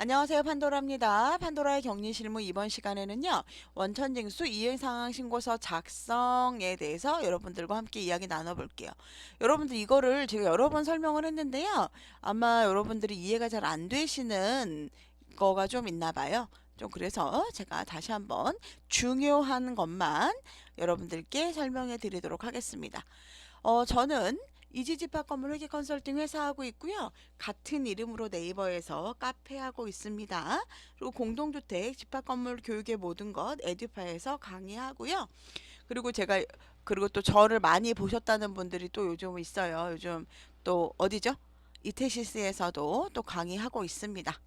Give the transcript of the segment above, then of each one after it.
안녕하세요 판도라입니다. 판도라의 격리 실무 이번 시간에는요 원천징수 이행상황 신고서 작성에 대해서 여러분들과 함께 이야기 나눠볼게요. 여러분들 이거를 제가 여러 번 설명을 했는데요 아마 여러분들이 이해가 잘 안 되시는 거가 좀 있나 봐요. 좀 그래서 제가 다시 한번 중요한 것만 여러분들께 설명해 드리도록 하겠습니다. 어 저는 이지집합 건물 회계 컨설팅 회사하고 있고요. 같은 이름으로 네이버에서 카페 하고 있습니다. 그리고 공동주택 집합 건물 교육의 모든 것 에듀파에서 강의하고요. 그리고 제가 그리고 또 저를 많이 보셨다는 분들이 또 요즘 있어요. 요즘 또 어디죠? 이테시스에서도 또 강의하고 있습니다.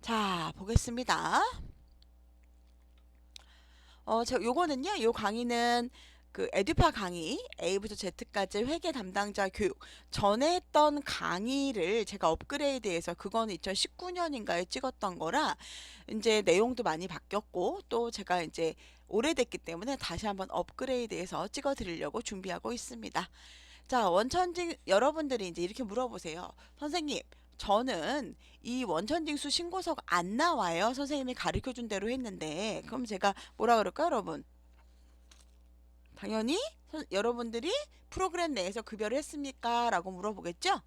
자, 보겠습니다. 어, 저 요거는요. 요 강의는 그 에듀파 강의 A부터 Z까지 회계 담당자 교육 전에 했던 강의를 제가 업그레이드해서 그거는 2019년인가에 찍었던 거라 이제 내용도 많이 바뀌었고 또 제가 이제 오래됐기 때문에 다시 한번 업그레이드해서 찍어 드리려고 준비하고 있습니다. 자, 원천징 여러분들이 이제 이렇게 물어보세요. 선생님, 저는 이 원천징수 신고서가 안 나와요. 선생님이 가르쳐 준 대로 했는데. 그럼 제가 뭐라 그럴까요, 여러분? 당연히 선- 여러분들이 프로그램 내에서 급여를 했습니까? 라고 물어보겠죠?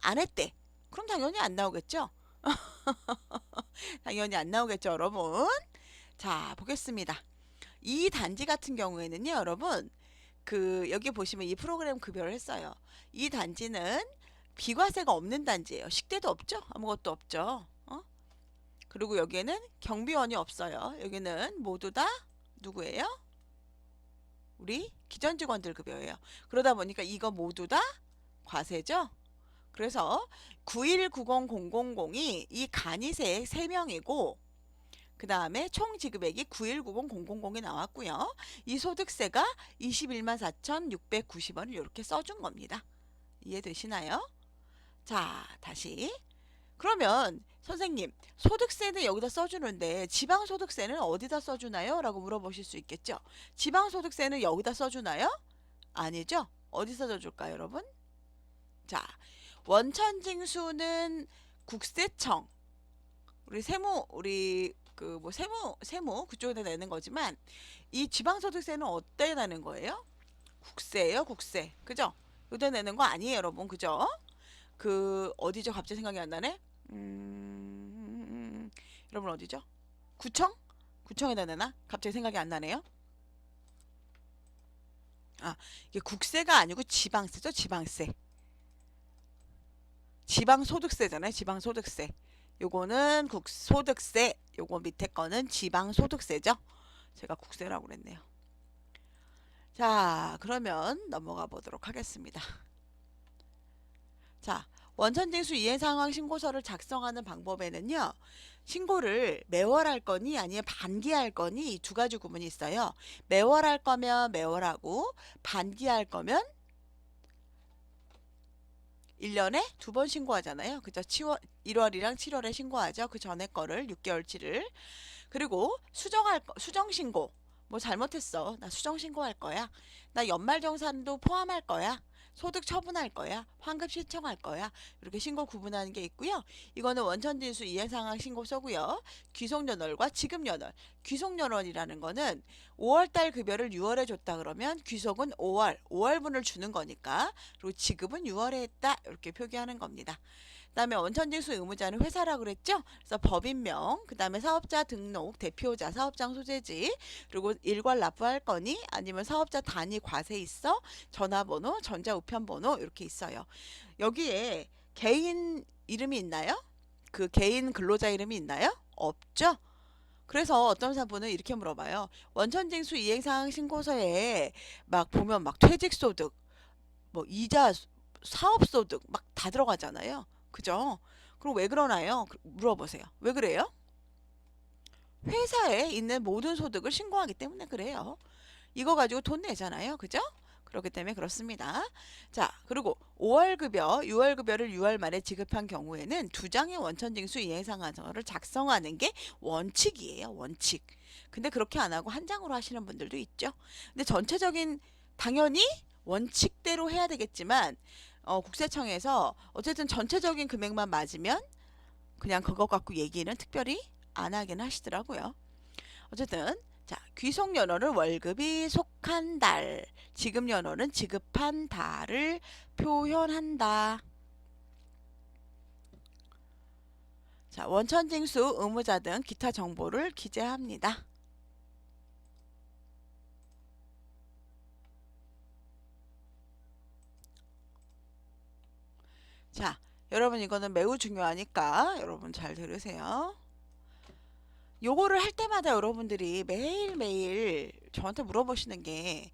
안 했대. 그럼 당연히 안 나오겠죠? 당연히 안 나오겠죠, 여러분? 자, 보겠습니다. 이 단지 같은 경우에는요, 여러분, 그, 여기 보시면 이 프로그램 급여를 했어요. 이 단지는 비과세가 없는 단지예요. 식대도 없죠? 아무것도 없죠? 어? 그리고 여기에는 경비원이 없어요. 여기는 모두 다 누구예요? 우리 기존 직원들 급여예요. 그러다 보니까 이거 모두 다 과세죠? 그래서 9190000이 이 간이세 3명이고 그 다음에 총 지급액이 9190000이 나왔고요. 이 소득세가 21만 4,690원을 이렇게 써준 겁니다. 이해되시나요? 자, 다시. 그러면 선생님, 소득세는 여기다 써주는데 지방소득세는 어디다 써주나요? 라고 물어보실 수 있겠죠. 지방소득세는 여기다 써주나요? 아니죠. 어디서 써줄까요, 여러분? 자, 원천징수는 국세청, 우리 세무, 우리 그 뭐 세무, 세무 그쪽에다 내는 거지만 이 지방소득세는 어디에 내는 거예요? 국세예요, 국세. 그죠? 여기다 내는 거 아니에요, 여러분. 그죠? 그 어디죠? 갑자기 생각이 안 나네. 음, 여러분 어디죠? 구청? 구청에다 내나? 갑자기 생각이 안 나네요. 아, 이게 국세가 아니고 지방세죠, 지방세. 지방소득세잖아요, 지방소득세. 요거는 국소득세, 요거 밑에 거는 지방소득세죠. 제가 국세라고 그랬네요. 자, 그러면 넘어가 보도록 하겠습니다. 자, 원천징수 이해상황 신고서를 작성하는 방법에는요. 신고를 매월 할 거니 아니면 반기 할 거니 이 두 가지 구분이 있어요. 매월 할 거면 매월하고 반기 할 거면 1년에 두 번 신고하잖아요. 그죠? 7월, 1월이랑 7월에 신고하죠. 그 전에 거를 6개월치를. 그리고 수정할 거, 수정 신고. 뭐 잘못했어. 나 수정 신고할 거야. 나 연말 정산도 포함할 거야. 소득 처분할 거야. 환급 신청할 거야. 이렇게 신고 구분하는 게 있고요. 이거는 원천진수 이해상황 신고서고요. 귀속연월과 지급연월. 귀속연월이라는 거는 5월달 급여를 6월에 줬다 그러면 귀속은 5월, 5월분을 주는 거니까 그리고 지급은 6월에 했다 이렇게 표기하는 겁니다. 그다음에 원천징수 의무자는 회사라 그랬죠. 그래서 법인명, 그다음에 사업자 등록, 대표자, 사업장 소재지, 그리고 일괄 납부할 거니 아니면 사업자 단위 과세 있어, 전화번호, 전자우편번호 이렇게 있어요. 여기에 개인 이름이 있나요? 그 개인 근로자 이름이 있나요? 없죠. 그래서 어떤 사분은 이렇게 물어봐요. 원천징수 이행사항 신고서에 막 보면 막 퇴직소득, 뭐 이자, 사업소득 막 다 들어가잖아요. 그죠? 그럼 왜 그러나요? 그- 물어보세요. 왜 그래요? 회사에 있는 모든 소득을 신고하기 때문에 그래요. 이거 가지고 돈 내잖아요. 그죠? 그렇기 때문에 그렇습니다. 자, 그리고 5월 급여, 6월 급여를 6월 말에 지급한 경우에는 두 장의 원천징수 이해상한서를 작성하는 게 원칙이에요. 원칙. 근데 그렇게 안 하고 한 장으로 하시는 분들도 있죠. 근데 전체적인 당연히 원칙대로 해야 되겠지만 어, 국세청에서 어쨌든 전체적인 금액만 맞으면 그냥 그것 갖고 얘기는 특별히 안 하긴 하시더라고요. 어쨌든 자 귀속 연어는 월급이 속한 달, 지급 연어는 지급한 달을 표현한다. 자 원천징수, 의무자 등 기타 정보를 기재합니다. 자, 여러분 이거는 매우 중요하니까 여러분 잘 들으세요. 요거를 할 때마다 여러분들이 매일매일 저한테 물어보시는 게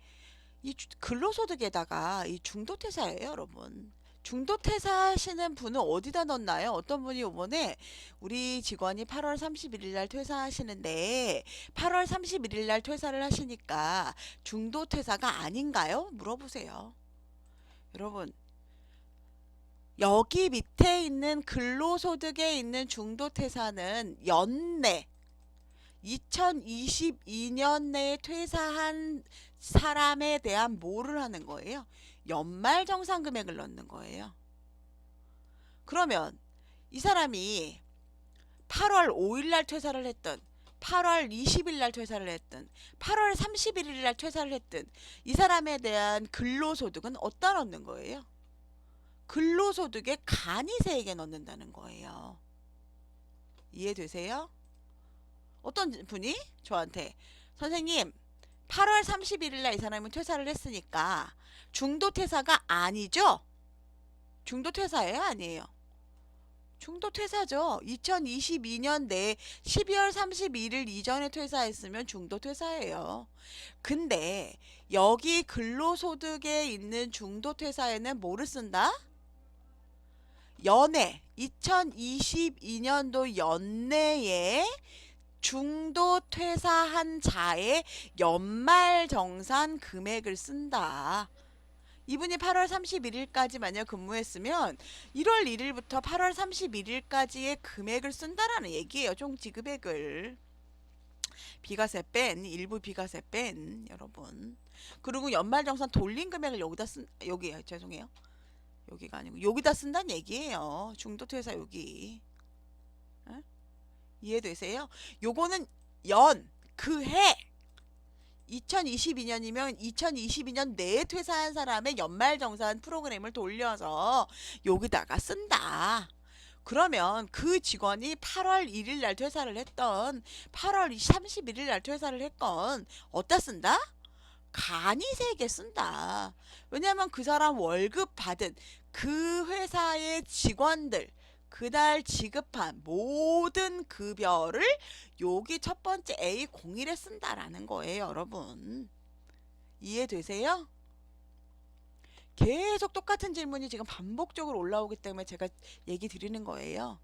이 근로소득에다가 이 중도퇴사예요, 여러분. 중도퇴사 하시는 분은 어디다 넣나요? 어떤 분이 이번에 우리 직원이 8월 31일 날 퇴사하시는데 8월 31일 날 퇴사를 하시니까 중도퇴사가 아닌가요? 물어보세요. 여러분 여기 밑에 있는 근로소득에 있는 중도퇴사는 연내 2022년 내에 퇴사한 사람에 대한 뭐를 하는 거예요? 연말 정산 금액을 넣는 거예요. 그러면 이 사람이 8월 5일 날 퇴사를 했던 8월 20일 날 퇴사를 했든 8월 31일 날 퇴사를 했든 이 사람에 대한 근로소득은 어디다 넣는 거예요? 근로소득의 간이세액에 넣는다는 거예요. 이해되세요? 어떤 분이 저한테 선생님 8월 31일 날 이 사람은 퇴사를 했으니까 중도 퇴사가 아니죠? 중도 퇴사예요? 아니에요? 중도 퇴사죠. 2022년 내 12월 31일 이전에 퇴사했으면 중도 퇴사예요. 근데 여기 근로소득에 있는 중도 퇴사에는 뭐를 쓴다? 연내 2022년도 연내에 중도 퇴사한 자의 연말 정산 금액을 쓴다. 이분이 8월 31일까지 만약 근무했으면 1월 1일부터 8월 31일까지의 금액을 쓴다라는 얘기예요. 총 지급액을. 비과세 뺀 일부 비과세 뺀 여러분. 그리고 연말 정산 돌린 금액을 여기다 쓴 여기 죄송해요. 여기가 아니고 여기다 쓴다는 얘기예요. 중도 퇴사 여기. 에? 이해되세요? 요거는 연, 그 해. 2022년이면 2022년 내에 퇴사한 사람의 연말정산 프로그램을 돌려서 여기다가 쓴다. 그러면 그 직원이 8월 1일 날 퇴사를 했던 8월 31일 날 퇴사를 했건 어디다 쓴다? 간이세액에 쓴다. 왜냐하면 그 사람 월급 받은 그 회사의 직원들 그달 지급한 모든 급여를 여기 첫 번째 A01에 쓴다라는 거예요, 여러분. 이해되세요? 계속 똑같은 질문이 지금 반복적으로 올라오기 때문에 제가 얘기 드리는 거예요.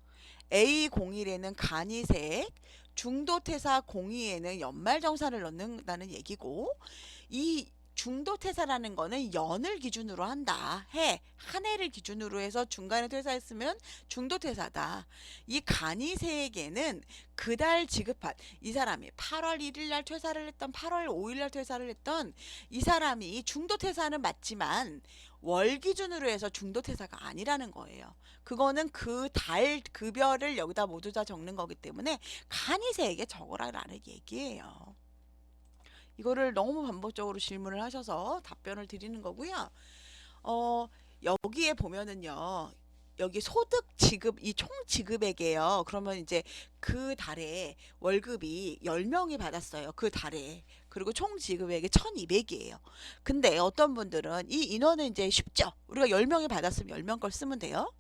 A01에는 간이세액, 중도퇴사 02에는 연말정산을 넣는다는 얘기고 이 중도 퇴사라는 거는 연을 기준으로 한다. 해, 한 해를 기준으로 해서 중간에 퇴사했으면 중도 퇴사다. 이 간이세액에는 그달 지급한 이 사람이 8월 1일 날 퇴사를 했던 8월 5일 날 퇴사를 했던 이 사람이 중도 퇴사는 맞지만 월 기준으로 해서 중도 퇴사가 아니라는 거예요. 그거는 그 달 급여를 여기다 모두 다 적는 거기 때문에 간이세액에 적으라라는 얘기예요. 이거를 너무 반복적으로 질문을 하셔서 답변을 드리는 거고요. 어, 여기에 보면은요. 여기 소득 지급 이 총 지급액이에요. 그러면 이제 그 달에 월급이 10명이 받았어요. 그 달에. 그리고 총 지급액이 1200이에요. 근데 어떤 분들은 이 인원은 이제 쉽죠. 우리가 10명이 받았으면 10명 걸 쓰면 돼요.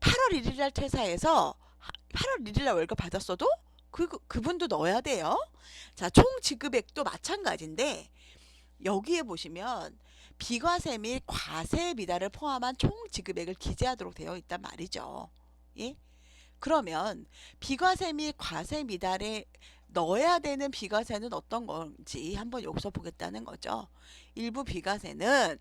8월 1일 날 퇴사해서 8월 1일 날 월급 받았어도 그, 그- 그분도 넣어야 돼요. 자, 총 지급액도 마찬가지인데 여기에 보시면 비과세 및 과세 미달을 포함한 총 지급액을 기재하도록 되어 있단 말이죠. 예? 그러면 비과세 및 과세 미달에 넣어야 되는 비과세는 어떤 건지 한번 여기서 보겠다는 거죠. 일부 비과세는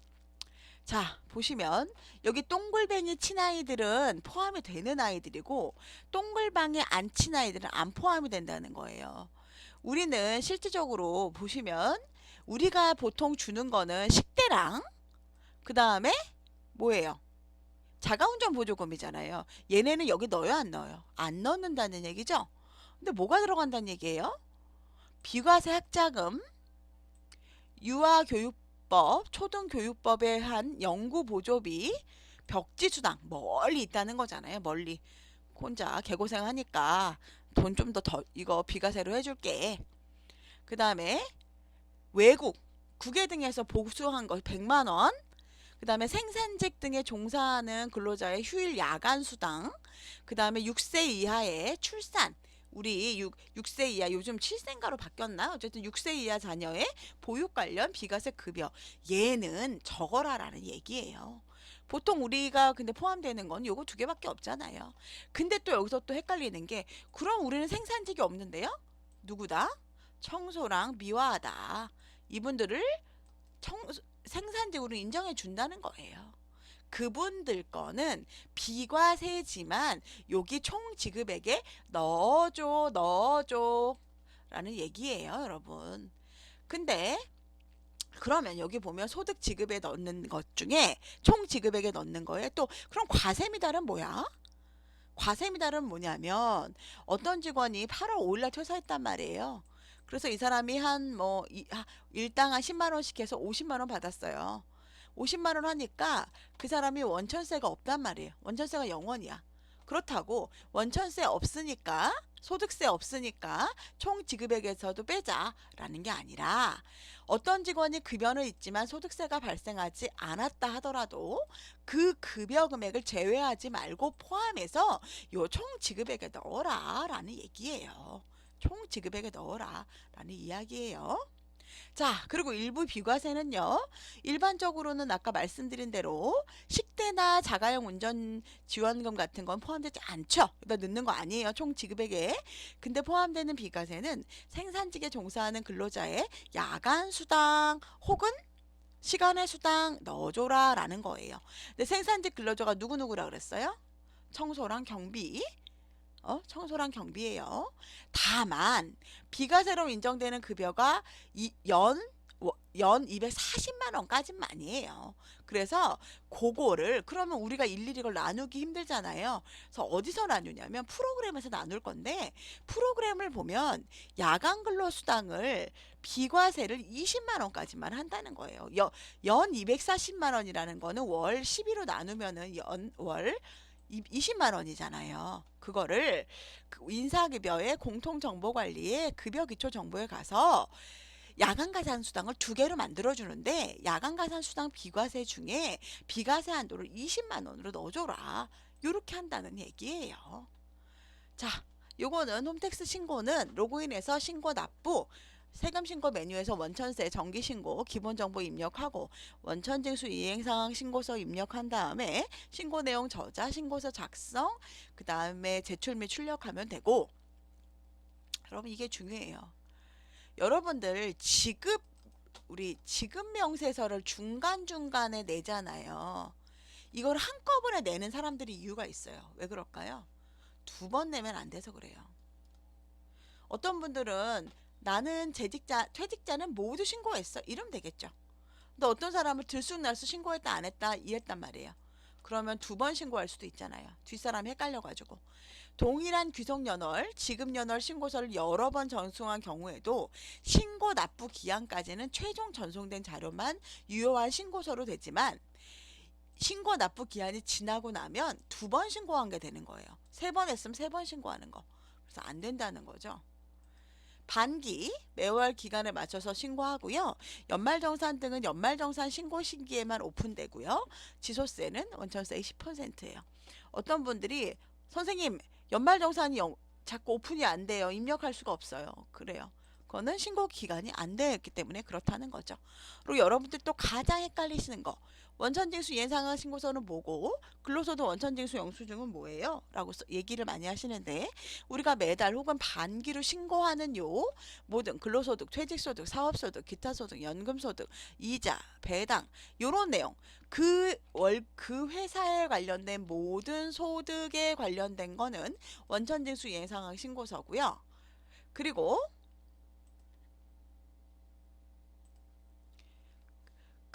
자, 보시면 여기 동글뱅이 친 아이들은 포함이 되는 아이들이고 동글방에 안 친 아이들은 안 포함이 된다는 거예요. 우리는 실질적으로 보시면 우리가 보통 주는 거는 식대랑 그 다음에 뭐예요? 자가운전 보조금이잖아요. 얘네는 여기 넣어요, 안 넣어요? 안 넣는다는 얘기죠? 근데 뭐가 들어간다는 얘기예요? 비과세 학자금, 유아교육 법, 초등교육법에 한 연구 보조비, 벽지 수당 멀리 있다는 거잖아요. 멀리. 혼자 개고생하니까 돈 좀 더 더 이거 비과세로 해줄게. 그 다음에 외국, 국외 등에서 복수한 거 100만 원. 그 다음에 생산직 등에 종사하는 근로자의 휴일 야간 수당. 그 다음에 6세 이하의 출산. 우리 6, 6세 이하 요즘 7세인가로 바뀌었나? 어쨌든 6세 이하 자녀의 보육 관련 비과세 급여. 얘는 적어라라는 얘기예요. 보통 우리가 근데 포함되는 건 요거 두 개밖에 없잖아요. 근데 또 여기서 또 헷갈리는 게 그럼 우리는 생산직이 없는데요? 누구다? 청소랑 미화하다. 이분들을 청, 생산직으로 인정해 준다는 거예요. 그분들 거는 비과 세지만 여기 총 지급액에 넣어줘, 넣어줘. 라는 얘기예요, 여러분. 근데 그러면 여기 보면 소득 지급에 넣는 것 중에 총 지급액에 넣는 거에 또 그럼 과세 미달은 뭐야? 과세 미달은 뭐냐면 어떤 직원이 8월 5일날 퇴사했단 말이에요. 그래서 이 사람이 한 뭐 일당 한 10만 원씩 해서 50만 원 받았어요. 50만 원 하니까 그 사람이 원천세가 없단 말이에요. 원천세가 0원이야. 그렇다고 원천세 없으니까 소득세 없으니까 총 지급액에서도 빼자라는 게 아니라 어떤 직원이 급여는 있지만 소득세가 발생하지 않았다 하더라도 그 급여 금액을 제외하지 말고 포함해서 요 총 지급액에 넣어라라는 얘기예요. 총 지급액에 넣어라라는 이야기예요. 자, 그리고 일부 비과세는요. 일반적으로는 아까 말씀드린 대로 식대나 자가용 운전 지원금 같은 건 포함되지 않죠. 여기다 넣는 거 아니에요. 총 지급액에. 근데 포함되는 비과세는 생산직에 종사하는 근로자의 야간 수당 혹은 시간의 수당 넣어줘라 라는 거예요. 근데 생산직 근로자가 누구누구라 그랬어요? 청소랑 경비. 어? 청소랑 경비예요. 다만 비과세로 인정되는 급여가 이, 연, 워- 연 240만 원까지만이에요. 그래서 그거를 그러면 우리가 일일이 이걸 나누기 힘들잖아요. 그래서 어디서 나누냐면 프로그램에서 나눌 건데 프로그램을 보면 야간 근로 수당을 비과세를 20만 원까지만 한다는 거예요. 연, 연 240만 원이라는 거는 월 12로 나누면은 연월 20만 원이잖아요. 그거를 그 인사급여의 공통정보관리에 급여기초정보에 가서 야간가산수당을 두 개로 만들어주는데 야간가산수당 비과세 중에 비과세 한도를 20만 원으로 넣어줘라. 요렇게 한다는 얘기예요. 자, 요거는 홈택스 신고는 로그인해서 신고 납부 세금 신고 메뉴에서 원천세 정기 신고 기본 정보 입력하고 원천 징수 이행 상황 신고서 입력한 다음에 신고 내용 저자 신고서 작성 그다음에 제출 및 출력하면 되고 여러분 이게 중요해요. 여러분들 지급 우리 지급 명세서를 중간중간에 내잖아요. 이걸 한꺼번에 내는 사람들이 이유가 있어요. 왜 그럴까요? 두 번 내면 안 돼서 그래요. 어떤 분들은 나는 재직자, 퇴직자는 모두 신고했어. 이러면 되겠죠. 근데 어떤 사람은 들쑥날쑥 신고했다 안 했다 이랬단 말이에요. 그러면 두 번 신고할 수도 있잖아요. 뒷사람이 헷갈려가지고. 동일한 귀속연월, 지급연월 신고서를 여러 번 전송한 경우에도 신고 납부 기한까지는 최종 전송된 자료만 유효한 신고서로 되지만 신고 납부 기한이 지나고 나면 두 번 신고한 게 되는 거예요. 세 번 했으면 세 번 신고하는 거. 그래서 안 된다는 거죠. 반기 매월 기간에 맞춰서 신고하고요. 연말정산 등은 연말정산 신고 시기에만 오픈되고요. 지소세는 원천세 10%예요. 어떤 분들이 선생님 연말정산이 영- 자꾸 오픈이 안 돼요. 입력할 수가 없어요. 그래요. 그거는 신고 기간이 안 되었기 때문에 그렇다는 거죠. 그리고 여러분들 또 가장 헷갈리시는 거 원천징수 예상한 신고서는 뭐고 근로소득 원천징수 영수증은 뭐예요? 라고 써- 얘기를 많이 하시는데 우리가 매달 혹은 반기로 신고하는 요 모든 근로소득, 퇴직소득, 사업소득, 기타소득, 연금소득, 이자, 배당 요런 내용 그 월 그 회사에 관련된 모든 소득에 관련된 거는 원천징수 예상한 신고서고요. 그리고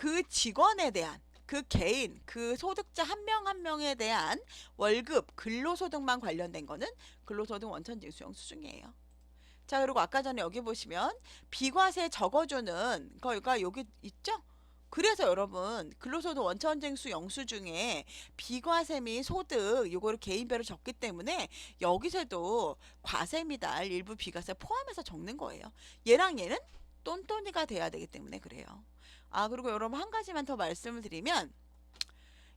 그 직원에 대한 그 개인, 그 소득자 한명한 명에 대한 월급, 근로소득만 관련된 거는 근로소득 원천징수 영수증이에요. 자, 그리고 아까 전에 여기 보시면 비과세 적어주는 거가 여기 있죠? 그래서 여러분 근로소득 원천징수 영수증에 비과세 및 소득 요거를 개인별로 적기 때문에 여기서도 과세 미달 일부 비과세 포함해서 적는 거예요. 얘랑 얘는 똔똔이가 돼야 되기 때문에 그래요. 아 그리고 여러분 한 가지만 더 말씀을 드리면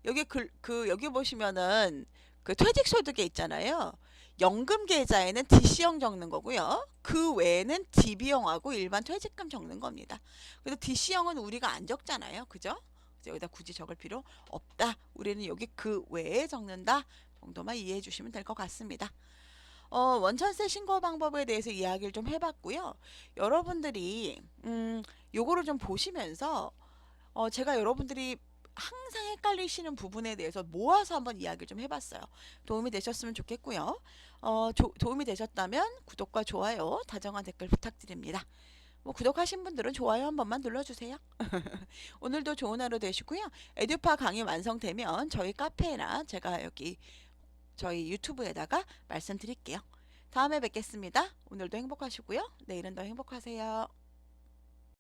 여기 그, 그 여기 보시면은 그 퇴직 소득에 있잖아요. 연금 계좌에는 DC형 적는 거고요. 그 외에는 DB형하고 일반 퇴직금 적는 겁니다. 그래서 DC형은 우리가 안 적잖아요. 그죠? 여기다 굳이 적을 필요 없다. 우리는 여기 그 외에 적는다 정도만 이해해 주시면 될 것 같습니다. 어, 원천세 신고 방법에 대해서 이야기를 좀 해봤고요. 여러분들이 음, 요거를 좀 보시면서 어, 제가 여러분들이 항상 헷갈리시는 부분에 대해서 모아서 한번 이야기를 좀 해봤어요. 도움이 되셨으면 좋겠고요. 어, 조- 도움이 되셨다면 구독과 좋아요, 다정한 댓글 부탁드립니다. 뭐 구독하신 분들은 좋아요 한 번만 눌러주세요. 오늘도 좋은 하루 되시고요. 에듀파 강의 완성되면 저희 카페나 제가 여기 저희 유튜브에다가 말씀드릴게요. 다음에 뵙겠습니다. 오늘도 행복하시고요. 내일은 더 행복하세요.